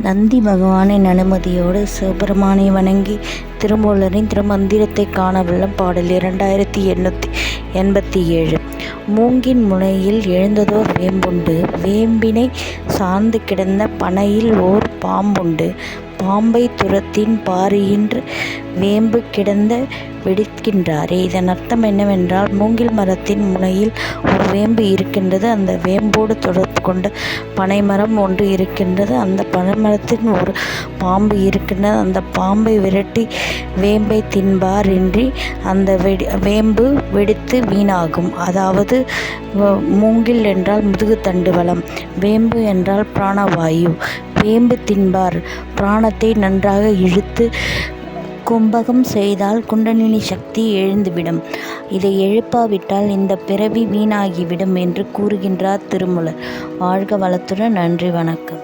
நந்தி பகவானின் அனுமதியோடு சிவபெருமானை வணங்கி திருமூலரின் திருமந்திரத்தை காணவல்ல பாடல் இரண்டாயிரத்தி எண்ணூற்றி எண்பத்தி ஏழு மூங்கின் முனையில் எழுந்ததோர் வேம்புண்டு. வேம்பினை சார்ந்து கிடந்த பனையில் ஓர் பாம்புண்டு. பாம்பை துரத்தின் பாரியின்று வேம்பு கிடந்த வெடிக்கின்றாரே. இதன் அர்த்தம் என்னவென்றால் மூங்கில் மரத்தின் முனையில் ஒரு வேம்பு இருக்கின்றது. அந்த வேம்போடு தொடர்பு கொண்ட பனைமரம் ஒன்று இருக்கின்றது. அந்த பனைமரத்தின் ஒரு பாம்பு இருக்குன்னு அந்த பாம்பை விரட்டி வேம்பை தின்பார் இன்றி அந்த வெடி வேம்பு வெடித்து வீணாகும். அதாவது மூங்கில் என்றால் முதுகுத்தண்டு வளம் வேம்பு என்றால் பிராணவாயு. வேம்பு தின்பார் பிராணத்தை நன்றாக இழுத்து கும்பகம் செய்தால் குண்டலினி சக்தி எழுந்துவிடும். இதை எழுப்பாவிட்டால் இந்த பிறவி வீணாகிவிடும் என்று கூறுகின்றார் திருமூலர். வாழ்க வளத்துடன் நன்றி வணக்கம்.